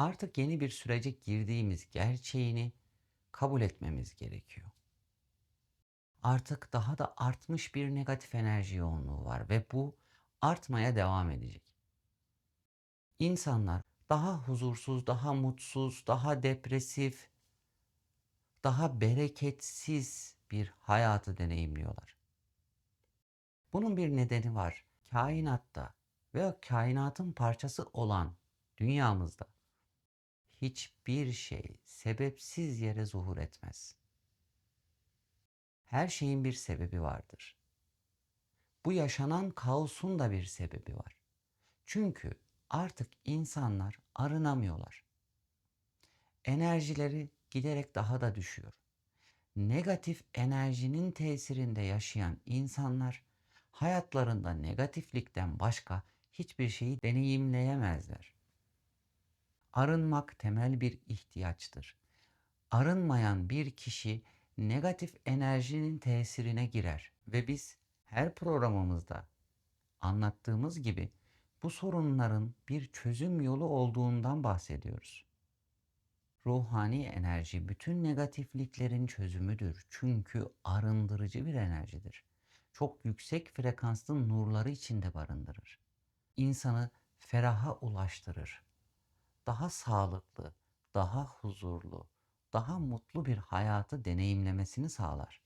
Artık yeni bir sürece girdiğimiz gerçeğini kabul etmemiz gerekiyor. Artık daha da artmış bir negatif enerji yoğunluğu var ve bu artmaya devam edecek. İnsanlar daha huzursuz, daha mutsuz, daha depresif, daha bereketsiz bir hayatı deneyimliyorlar. Bunun bir nedeni var. Kainatta ve kainatın parçası olan dünyamızda hiçbir şey sebepsiz yere zuhur etmez. Her şeyin bir sebebi vardır. Bu yaşanan kaosun da bir sebebi var. Çünkü artık insanlar arınamıyorlar. Enerjileri giderek daha da düşüyor. Negatif enerjinin tesirinde yaşayan insanlar hayatlarında negatiflikten başka hiçbir şeyi deneyimleyemezler. Arınmak temel bir ihtiyaçtır. Arınmayan bir kişi negatif enerjinin tesirine girer ve biz her programımızda anlattığımız gibi bu sorunların bir çözüm yolu olduğundan bahsediyoruz. Ruhani enerji bütün negatifliklerin çözümüdür. Çünkü arındırıcı bir enerjidir. Çok yüksek frekanslı nurları içinde barındırır. İnsanı feraha ulaştırır. Daha sağlıklı, daha huzurlu, daha mutlu bir hayatı deneyimlemesini sağlar.